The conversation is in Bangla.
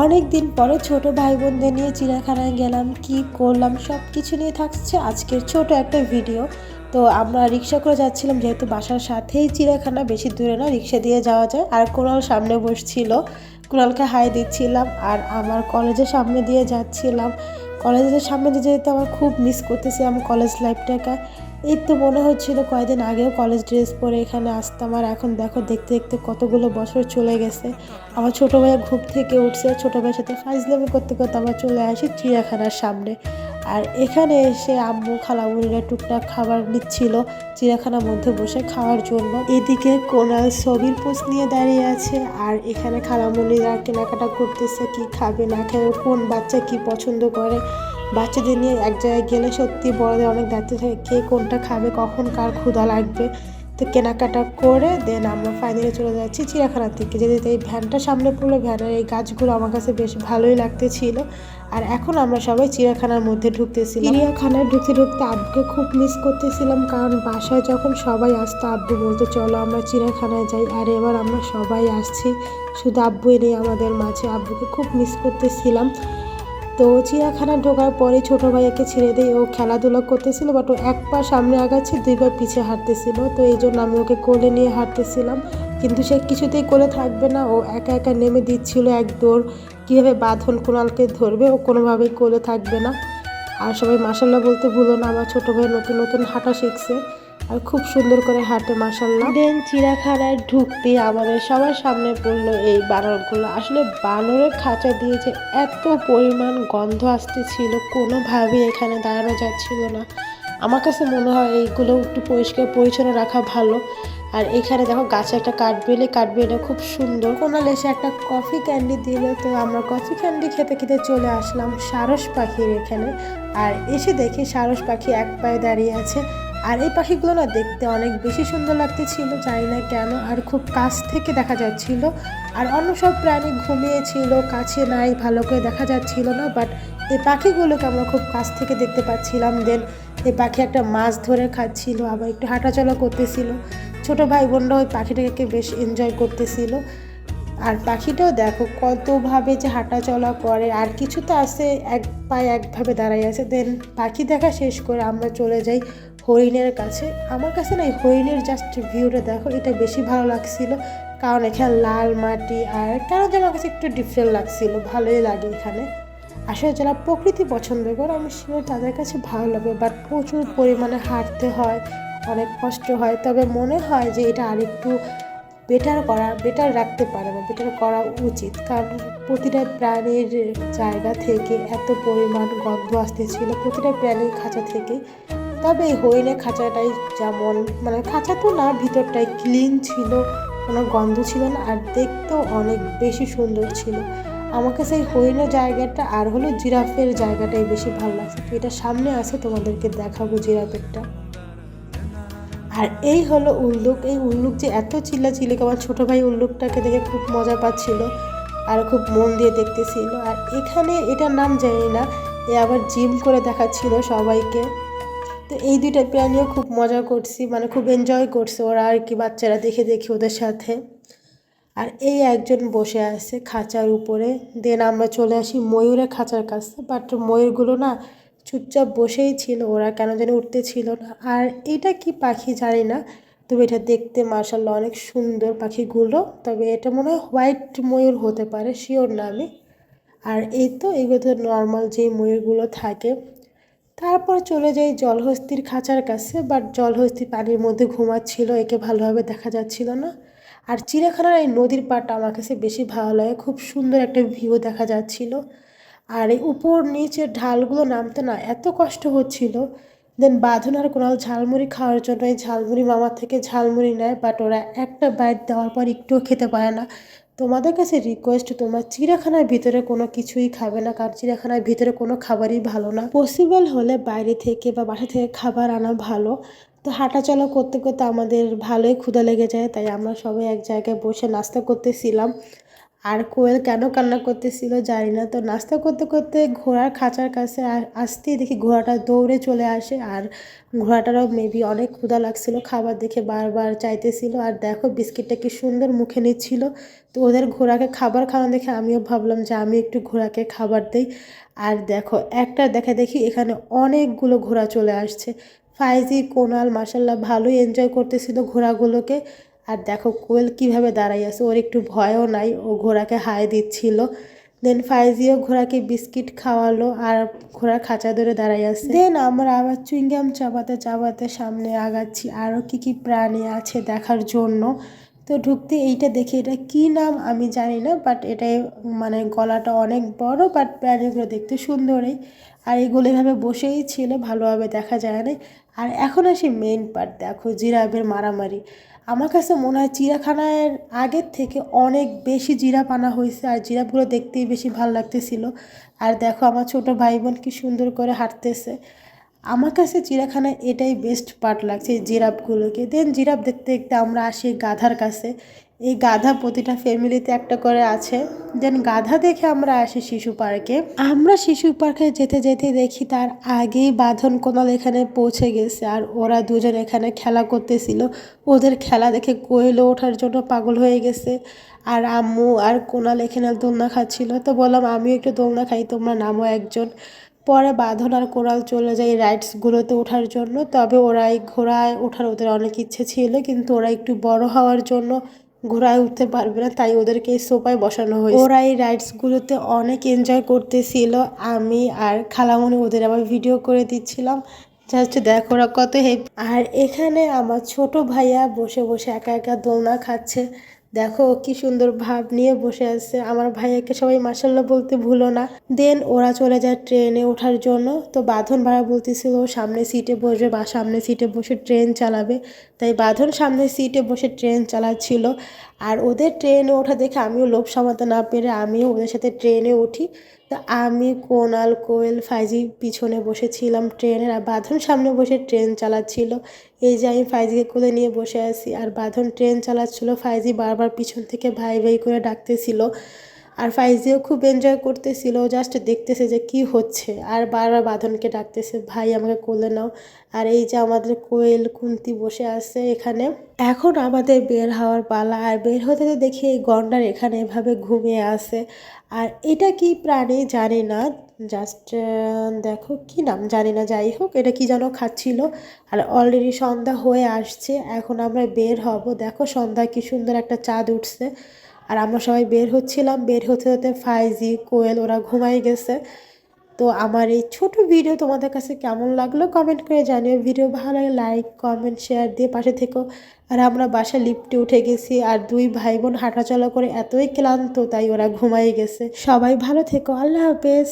অনেক দিন পরে ছোট ভাই বোনদের নিয়ে চিড়িয়াখানায় গেলাম, কি করলাম সব কিছু নিয়ে থাকছে আজকের ছোট একটা ভিডিও তো আমরা রিক্সা করে যাচ্ছিলাম, যেহেতু বাসার সাথেই চিড়িয়াখানা, বেশি দূরে না, রিক্সা দিয়ে যাওয়া যায়। আর কোরাল সামনে বসছিল কোরালকে হাই দিচ্ছিলাম আর আমার কলেজের সামনে দিয়ে যাচ্ছিলাম। কলেজের সামনে দিয়ে যেতে আমার খুব মিস করতেছি আমি কলেজ লাইফটাকে এই তো মনে হচ্ছিল কয়েকদিন আগেও কলেজ ড্রেস পরে এখানে আসতাম, আর এখন দেখো, দেখতে দেখতে কতগুলো বছর চলে গেছে। আমার ছোটো ভাইয়া ঘুম থেকে উঠছে ছোটো ভাইয়ের সাথে ফাইজলামি করতে করতে আমরা চলে আসি চিড়িয়াখানার সামনে। আর এখানে এসে আম্মু খালামুড়িরা টুকটাক খাবার নিচ্ছিল চিড়িয়াখানার মধ্যে বসে খাওয়ার জন্য। এদিকে কোনাল ছবির পোস্ট নিয়ে দাঁড়িয়ে আছে, আর এখানে খালামুড়িরা কেনাকাটা করতেছে, কি খাবে না খাবে, কোন বাচ্চা কি পছন্দ করে। বাচ্চাদের নিয়ে এক জায়গায় গেলে সত্যি বড়দের অনেক দায়িত্ব থাকে, কে কোনটা খাবে, কখন কার ক্ষুধা লাগবে। তো কেনাকাটা করে দেন আমরা ফাইনালে চলে যাচ্ছি চিড়িয়াখানার থেকে যেতে এই ভ্যানটা সামনে পড়ল, ভ্যানের এই গাছগুলো আমার কাছে বেশ ভালোই লাগতেছিল। আর এখন আমরা সবাই চিড়িয়াখানার মধ্যে ঢুকতেছিলাম। চিড়িয়াখানায় ঢুকতে ঢুকতে আব্বুকে খুব মিস করতেছিলাম, কারণ বাসায় যখন সবাই আসতো, আব্বু বলতো, চলো আমরা চিড়িয়াখানায় যাই। আর এবার আমরা সবাই আসছি। শুধু আব্বুই নেই আমাদের মাঝে, আব্বুকে খুব মিস করতেছিলাম। তো চিড়িয়াখানা ঢোকার পরে ছোটো ভাইয়াকে ছেড়ে দিয়ে ও খেলাধুলা করতেছিল, বাট ও এক পা সামনে আগাচ্ছে, দুই পা পিছিয়ে হাঁটতেছিল। তো এই জন্য আমি ওকে কোলে নিয়ে হাঁটতেছিলাম, কিন্তু সে কিছুতেই কোলে থাকবে না। ও একা একা নেমে দিচ্ছিল এক দৌড়, কীভাবে বাঁধন কোনালকে ধরবে, ও কোনোভাবেই কোলে থাকবে না। আর সবাই মাসাল্লাহ বলতে ভুলো না, আমার ছোটো ভাই নতুন নতুন হাঁটা শিখছে। আর খুব সুন্দর করে হাঁটে মাসাল্লাহ দেন চিড়িয়াখানায় ঢুকতে আমাদের সবার সামনে পড়ল এই বানরগুলো। আসলে বানরের খাঁচা দিয়ে যে এত পরিমাণ গন্ধ আসতেছিল, কোনোভাবেই এখানে দাঁড়ানো যাচ্ছিল না। আমার কাছে মনে হয় এইগুলো একটু পরিষ্কার পরিচ্ছন্ন রাখা ভালো। আর এখানে দেখো গাছে একটা কাঠবেলে কাঠবেলে খুব সুন্দর। কোনাল এসে একটা কফি ক্যান্ডি দিল, তো আমরা কফি ক্যান্ডি খেতে খেতে চলে আসলাম সারস পাখির এখানে। আর এসে দেখি সারস পাখি এক পায়ে দাঁড়িয়ে আছে। আর এই পাখিগুলো না দেখতে অনেক বেশি সুন্দর লাগতেছিল, জানি না কেন, আর খুব কাছ থেকে দেখা যাচ্ছিল। আর অন্য সব প্রাণী ঘুমিয়েছিল, কাছে নাই, ভালো করে দেখা যাচ্ছিল না বাট এই পাখিগুলোকে আমরা খুব কাছ থেকে দেখতে পাচ্ছিলাম। দেন এই পাখি একটা মাছ ধরে খাচ্ছিল, আবার একটু হাঁটাচলা করতেছিল। ছোট ভাই বোনরা ওই পাখিটাকে বেশ এনজয় করতেছিল। আর পাখিটাও দেখো কতভাবে যে হাঁটা চলা করে, আর কিছু তো আছে, এক পায়ে একভাবে দাঁড়াই আছে। দেন পাখি দেখা শেষ করে আমরা চলে যাই হরিণের কাছে। আমার কাছে না হরিণের জাস্ট ভিউটা দেখো, এটা বেশি ভালো লাগছিল। কারণ এখানে লাল মাটি আর কেন যে আমার কাছে একটু ডিফারেন্ট লাগছিল, ভালোই লাগে এখানে। আসলে যারা প্রকৃতি পছন্দ করে, আমি শিওর তাদের কাছে ভালো লাগে। বাট প্রচুর পরিমাণে হাঁটতে হয়, অনেক কষ্ট হয়। তবে মনে হয় যে এটা আরেকটু বেটার করা বেটার রাখতে পারে বা বেটার করা উচিত। কারণ প্রতিটা প্রাণীর জায়গা থেকে এত পরিমাণ গন্ধ আসতেছিল, প্রতিটা প্রাণীর খাঁচা থেকে। তবে এই হরিণের খাঁচাটাই যেমন মানে খাঁচা তো না, ভিতরটাই ক্লিন ছিল, কোনো গন্ধ ছিল না, আর দেখতেও অনেক বেশি সুন্দর ছিল। আমাকে সেই হরিণের জায়গাটা আর হলো জিরাফের জায়গাটাই বেশি ভালো লাগছে। তো এটা সামনে আছে, তোমাদেরকে দেখাবো জিরাফেরটা। আর এই হলো উল্লুক। এই উল্লুক যে এত চিল্লা চিল্লি আমার ছোটো ভাই উল্লুকটাকে দেখে খুব মজা পাচ্ছিল আর খুব মন দিয়ে দেখতেছিল। আর এখানে এটার নাম জানি না, এ আবার জিম করে দেখাচ্ছিল সবাইকে। তো এই দুইটা প্রাণীও খুব মজা করছি মানে খুব এনজয় করছে ওরা আর কি বাচ্চারা দেখে দেখে ওদের সাথে। আর এই একজন বসে আছে খাঁচার উপরে। দেন আমরা চলে আসি ময়ূরের খাঁচার কাছে। বাট ময়ূরগুলো না চুপচাপ বসেই ছিল, ওরা কেন যেন উঠতে ছিল না। আর এটা কি পাখি জানি না, তবে এটা দেখতে মার্শাল্লাহ অনেক সুন্দর পাখিগুলো। তবে এটা মনে হয় হোয়াইট ময়ূর হতে পারে শিওর না আমি। আর এই তো এগুলো তো নর্মাল যেই ময়ূরগুলো থাকে তারপর চলে যাই জলহস্তির খাঁচার কাছে বাট জলহস্তি পানির মধ্যে ঘুমাচ্ছিল, একে ভালোভাবে দেখা যাচ্ছিল না। আর চিড়িয়াখানার এই নদীর পাড়টা আমার কাছে বেশি ভালো লাগে, খুব সুন্দর একটা ভিউ দেখা যাচ্ছিল। আর এই উপর নিচের ঢালগুলো নামতে না এত কষ্ট হচ্ছিল দেন বাঁধন আর কোনাল ঝালমুড়ি খাওয়ার জন্য এই ঝালমুড়ি মামার থেকে ঝালমুড়ি নেয় বাট ওরা একটা বাইট দেওয়ার পর একটুও খেতে পারে না। তোমাদের কাছে রিকোয়েস্ট তোমার চিড়াখানার ভিতরে কোনো কিছুই খাবে না, কারণ চিড়াখানার ভিতরে কোনো খাবারই ভালো না। পসিবল হলে বাইরে থেকে বা বাসা থেকে খাবার আনা ভালো। তো হাঁটাচলা করতে করতে আমাদের ভালোই ক্ষুধা লেগে যায়, তাই আমরা সবাই এক জায়গায় বসে নাস্তা করতেছিলাম। আর কোয়েল কেন কান্না করতেছিল জানি না। তো নাস্তা করতে করতে ঘোড়ার খাঁচার কাছে আসতেই দেখি ঘোড়াটা দৌড়ে চলে আসে আর ঘোড়াটারও মেবি অনেক ক্ষুধা লাগছিল, খাবার দেখে বারবার চাইতেছিল। আর দেখো বিস্কিটটা কি সুন্দর মুখে নিচ্ছিল। তো ওদের ঘোড়াকে খাবার খাওয়ানো দেখে আমিও ভাবলাম যে আমি একটু ঘোড়াকে খাবার দেই। আর দেখো একটা দেখা দেখি এখানে অনেকগুলো ঘোড়া চলে আসছে। ফাইজি, কোনাল মাসাল্লাহ ভালোই এনজয় করতেছিল ঘোড়াগুলোকে। আর দেখো কোয়েল কীভাবে দাঁড়াই আছে, ওর একটু ভয়ও নাই, ও ঘোড়াকে হায় দিচ্ছিল। দেন ফাইজিও ঘোড়াকে বিস্কিট খাওয়ালো আর ঘোড়া খাঁচা ধরে দাঁড়াই আছে। দেন আমরা আবার চুইংগাম চাবাতে চাবাতে সামনে আগাচ্ছি। আরও কী কী প্রাণী আছে দেখার জন্য। তো ঢুকতে এইটা দেখি এটা কি নাম আমি জানি না বাট এটাই মানে গলাটা অনেক বড় বাট প্রাণীগুলো দেখতে সুন্দরই। আর এগুলো এভাবে বসেই ছিল, ভালোভাবে দেখা যায় না আর এখন আসি মেন পার্ট দেখো জিরাফের মারামারি। আমার কাছে মনে হয় চিড়াখানার আগের থেকে অনেক বেশি জিরাফ আনা হয়েছে, আর জিরাফগুলো দেখতেই বেশি ভালো লাগতেছিল। আর দেখো আমার ছোট ভাই বোন কি সুন্দর করে হাঁটতেছে। আমার কাছে চিড়িয়াখানায় এটাই বেস্ট পার্ট লাগছে এই জিরাফগুলোকে। দেন জিরাফ দেখতে দেখতে আমরা আসি গাধার কাছে। এই গাধা প্রতিটা ফ্যামিলিতে একটা করে আছে। দেন গাধা দেখে আমরা আসি শিশু পার্কে। আমরা শিশু পার্কে যেতে যেতে দেখি তার আগেই বাঁধন কোনাল এখানে পৌঁছে গেছে আর ওরা দুজন এখানে খেলা করতেছিল। ওদের খেলা দেখে কোয়েলে ওঠার জন্য পাগল হয়ে গেছে। আর আম্মু আর কোনাল এখানে দোলনা খাচ্ছিল। তো বললাম, আমিও একটু দোলনা খাই, তোমরা নামো একজন। পরে বাঁধন আর কোরাল চলে যায় রাইডসগুলোতে ওঠার জন্য। তবে ওরা এই ঘোড়ায় ওঠার ওদের অনেক ইচ্ছে ছিল, কিন্তু ওরা একটু বড় হওয়ার জন্য ঘোড়ায় উঠতে পারবে না, তাই ওদেরকে এই সোফায় বসানো হয়েছে। ওরা এই রাইডসগুলোতে অনেক এনজয় করতেছিল, আমি আর খালামণি ওদের আবার ভিডিও করে দিচ্ছিলাম। জাস্ট দেখো ওরা কত হেপ আর এখানে আমার ছোট ভাইয়া বসে বসে একা একা দোলনা খাচ্ছে। দেখো কি সুন্দর ভাব নিয়ে বসে আছে। আমার ভাইয়াকে সবাই মাসাল্লাহ বলতে ভুলো না। দেন ওরা চলে যায় ট্রেনে ওঠার জন্য। তো বাঁধন ভাড়া বলতেছিল সামনে সিটে বসবে বা সামনে সিটে বসে ট্রেন চালাবে। তাই বাঁধন সামনে সিটে বসে ট্রেন চালাচ্ছিল। আর ওদের ট্রেনে ওঠা দেখে আমিও লোভ সামাতে না পেরে আমিও ওদের সাথে ট্রেনে উঠি। আমি কোনাল কোয়েল ফাইজি পিছনে বসেছিলাম ট্রেনের, আর বাঁধন সামনে বসে ট্রেন চালাচ্ছিল। এই যে আমি ফাইজিকে কোলে নিয়ে বসে আছি, আর বাঁধন ট্রেন চালাচ্ছিল, ফাইজি বারবার পিছন থেকে ভাই ভাই করে ডাকতেছিল। আর ফাইজিও খুব এনজয় করতেছিল জাস্ট দেখতেছে যে কি হচ্ছে। আর বারবার বাঁধনকে ডাকতেছে, ভাই, আমাকে কোলে নাও। আর এই যে আমাদের কোয়েল কুন্তি বসে আছে এখানে। এখন আমাদের বের হওয়ার পালা, আর বের হতে দেখি এই গন্ডার এখানে এভাবে ঘুমিয়ে আছে। আর এটা কি প্রাণী জানি না জাস্ট দেখো কি নাম জানি না, যাই হোক, এটা কি যেন খাচ্ছিল। আর অলরেডি সন্ধ্যা হয়ে আসছে, এখন আমরা বের হব। দেখো সন্ধ্যা কি সুন্দর একটা চাঁদ উঠছে। আর আমরা সবাই বের হচ্ছিলাম, বের হতে হতে ফাইজি, কোয়েল ওরা ঘুমাই গেছে। তো আমার এই ছোট ভিডিও তোমাদের কাছে কেমন লাগল কমেন্ট করে জানিও। ভিডিও ভালো লাগে লাইক, কমেন্ট, শেয়ার দিয়ে পাশে থেকো। আর আমরা বাসা লিফটে উঠে গেছি আর দুই ভাই বোন হাঁটাচলা করে এতই ক্লান্ত তাই ওরা ঘুমাই গেছে। সবাই ভালো থেকো, আল্লাহ হাফেজ।